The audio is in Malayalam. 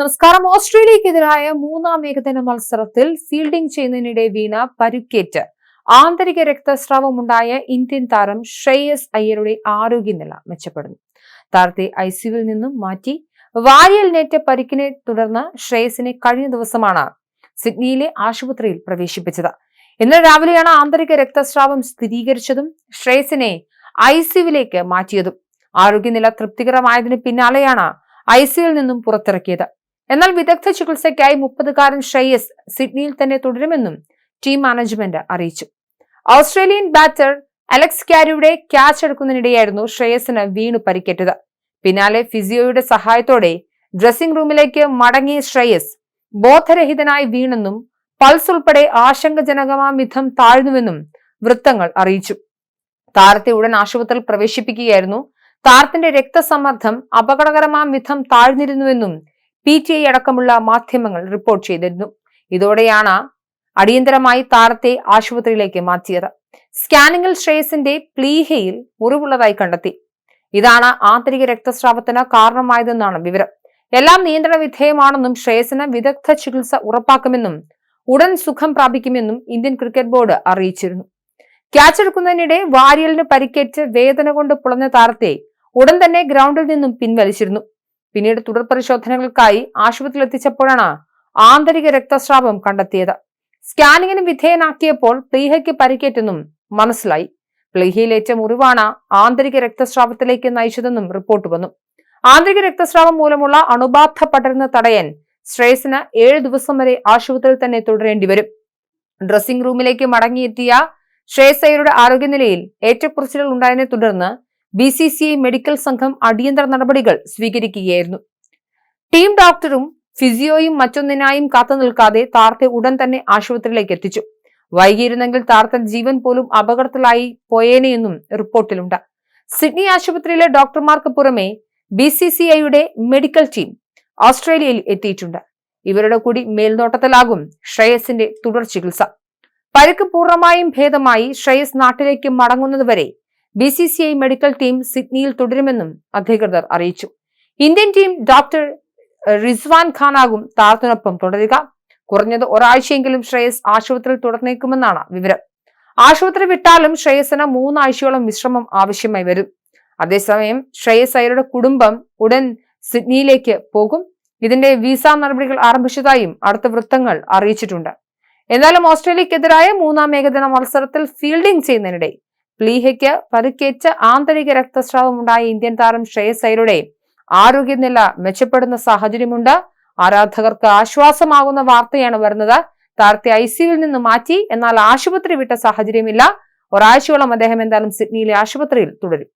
നമസ്കാരം. ഓസ്ട്രേലിയക്കെതിരായ മൂന്നാം ഏകദിന മത്സരത്തിൽ ഫീൽഡിംഗ് ചെയ്യുന്നതിനിടെ വീണ പരുക്കേറ്റ്. ആന്തരിക രക്തസ്രാവമുണ്ടായ ഇന്ത്യൻ താരം ശ്രേയസ് അയ്യരുടെ ആരോഗ്യനില മെച്ചപ്പെടുന്നു. താരത്തെ ഐ സിയുവിൽ നിന്നും മാറ്റി വാരിയലിനേറ്റ പരിക്കിനെ തുടർന്ന് ശ്രേയസിനെ കഴിഞ്ഞ ദിവസമാണ് സിഡ്നിയിലെ ആശുപത്രിയിൽ പ്രവേശിപ്പിച്ചത്. ഇന്ന് രാവിലെയാണ് ആന്തരിക രക്തസ്രാവം സ്ഥിരീകരിച്ചതും ശ്രേയസിനെ ഐ സിയുവിലേക്ക് മാറ്റിയതും. ആരോഗ്യനില തൃപ്തികരമായതിന് പിന്നാലെയാണ് ഐ സിയിൽ നിന്നും പുറത്തിറക്കിയത്. എന്നാൽ വിദഗ്ധ ചികിത്സയ്ക്കായി മുപ്പതുകാരൻ ശ്രേയസ് സിഡ്നിയിൽ തന്നെ തുടരുമെന്നും ടീം മാനേജ്മെന്റ് അറിയിച്ചു. ഓസ്ട്രേലിയൻ ബാറ്റർ അലക്സ് ക്യാരിയുടെ ക്യാച്ച് എടുക്കുന്നതിനിടെയായിരുന്നു ശ്രേയസിന് വീണു പരിക്കേറ്റത്. പിന്നാലെ ഫിസിയോയുടെ സഹായത്തോടെ ഡ്രസ്സിംഗ് റൂമിലേക്ക് മടങ്ങിയ ശ്രേയസ് ബോധരഹിതനായി വീണെന്നും പൾസ് ഉൾപ്പെടെ ആശങ്കജനകമാ വിധം താഴ്ന്നുവെന്നും വൃത്തങ്ങൾ അറിയിച്ചു. താരത്തെ ഉടൻ ആശുപത്രിയിൽ പ്രവേശിപ്പിക്കുകയായിരുന്നു. താരത്തിന്റെ രക്തസമ്മർദ്ദം അപകടകരമാം വിധം താഴ്ന്നിരുന്നുവെന്നും പി ടി ഐ അടക്കമുള്ള മാധ്യമങ്ങൾ റിപ്പോർട്ട് ചെയ്തിരുന്നു. ഇതോടെയാണ് അടിയന്തരമായി താരത്തെ ആശുപത്രിയിലേക്ക് മാറ്റിയത്. സ്കാനിംഗിൽ ശ്രേയസിന്റെ പ്ലീഹയിൽ മുറിവുള്ളതായി കണ്ടെത്തി. ഇതാണ് ആന്തരിക രക്തസ്രാവത്തിന് കാരണമായതെന്നാണ് വിവരം. എല്ലാം നിയന്ത്രണ വിധേയമാണെന്നും ശ്രേയസിന് വിദഗ്ധ ചികിത്സ ഉറപ്പാക്കുമെന്നും ഉടൻ സുഖം പ്രാപിക്കുമെന്നും ഇന്ത്യൻ ക്രിക്കറ്റ് ബോർഡ് അറിയിച്ചിരുന്നു. ക്യാച്ച് എടുക്കുന്നതിനിടെ വാരിയലിന് പരിക്കേറ്റ് വേദന കൊണ്ട് പുളഞ്ഞ താരത്തെ ഉടൻ തന്നെ ഗ്രൗണ്ടിൽ നിന്നും പിൻവലിച്ചിരുന്നു. പിന്നീട് തുടർ പരിശോധനകൾക്കായി ആശുപത്രിയിൽ എത്തിച്ചപ്പോഴാണ് ആന്തരിക രക്തസ്രാവം കണ്ടെത്തിയത്. സ്കാനിങ്ങിന് വിധേയനാക്കിയപ്പോൾ പ്ലീഹയ്ക്ക് പരിക്കേറ്റെന്നും മനസ്സിലായി. പ്ലീഹയിലേറ്റ മുറിവാണ് ആന്തരിക രക്തസ്രാവത്തിലേക്ക് നയിച്ചതെന്നും റിപ്പോർട്ട് വന്നു. ആന്തരിക രക്തസ്രാവം മൂലമുള്ള അണുബാധ പടരുന്ന തടയാൻ ശ്രേയസിന് ഏഴ് ദിവസം വരെ ആശുപത്രിയിൽ തന്നെ തുടരേണ്ടി വരും. ഡ്രസ്സിംഗ് റൂമിലേക്ക് മടങ്ങിയെത്തിയ ശ്രേയസയുടെ ആരോഗ്യനിലയിൽ ഏറ്റക്കുറച്ചിലുകൾ ഉണ്ടായതിനെ തുടർന്ന് B C C I medical സംഘം അടിയന്തര നടപടികൾ സ്വീകരിക്കുകയായിരുന്നു. ടീം ഡോക്ടറും ഫിസിയോയും മറ്റൊന്നിനായും കാത്തു നിൽക്കാതെ താർത്തെ ഉടൻ തന്നെ ആശുപത്രിയിലേക്ക് എത്തിച്ചു. വൈകിയിരുന്നെങ്കിൽ താർത്തൻ ജീവൻ പോലും അപകടത്തിലായി പോയേനെയെന്നും റിപ്പോർട്ടിലുണ്ട്. സിഡ്നി ആശുപത്രിയിലെ ഡോക്ടർമാർക്ക് പുറമെ ബി സി സി ഐയുടെ മെഡിക്കൽ ടീം ഓസ്ട്രേലിയയിൽ എത്തിയിട്ടുണ്ട്. ഇവരുടെ കൂടി മേൽനോട്ടത്തിലാകും ശ്രേയസിന്റെ തുടർ ചികിത്സ. പരുക്ക് പൂർണമായും ഭേദമായി ശ്രേയസ് നാട്ടിലേക്ക് മടങ്ങുന്നതുവരെ B C C I medical team സിഡ്നിയിൽ തുടരുമെന്നും അധികൃതർ അറിയിച്ചു. ഇന്ത്യൻ ടീം ഡോക്ടർ റിസ്വാൻ ഖാനാകും താരത്തിനൊപ്പം തുടരുക. കുറഞ്ഞത് ഒരാഴ്ചയെങ്കിലും ശ്രേയസ് ആശുപത്രിയിൽ തുടർന്നേക്കുമെന്നാണ് വിവരം. ആശുപത്രി വിട്ടാലും ശ്രേയസിന് മൂന്നാഴ്ചയോളം വിശ്രമം ആവശ്യമായി വരും. അതേസമയം ശ്രേയസ് അയ്യരുടെ കുടുംബം ഉടൻ സിഡ്നിയിലേക്ക് പോകും. ഇതിന്റെ വിസ നടപടികൾ ആരംഭിച്ചതായും അടുത്ത വൃത്തങ്ങൾ അറിയിച്ചിട്ടുണ്ട്. എന്നാലും ഓസ്ട്രേലിയക്കെതിരായ മൂന്നാം ഏകദിന മത്സരത്തിൽ ഫീൽഡിംഗ് ചെയ്യുന്നതിനിടെ പ്ലീഹയ്ക്ക് പരുക്കേറ്റ് ആന്തരിക രക്തസ്രാവം ഉണ്ടായ ഇന്ത്യൻ താരം ശ്രേയസ് ആരോഗ്യനില മെച്ചപ്പെടുന്ന സാഹചര്യമുണ്ട്. ആരാധകർക്ക് ആശ്വാസമാകുന്ന വാർത്തയാണ് വരുന്നത്. താരത്തെ ഐ സിയുവിൽ നിന്ന് മാറ്റി എന്നാൽ ആശുപത്രി വിട്ട സാഹചര്യമില്ല. ഒരാഴ്ചയോളം അദ്ദേഹം എന്തായാലും സിഡ്നിയിലെ ആശുപത്രിയിൽ തുടരും.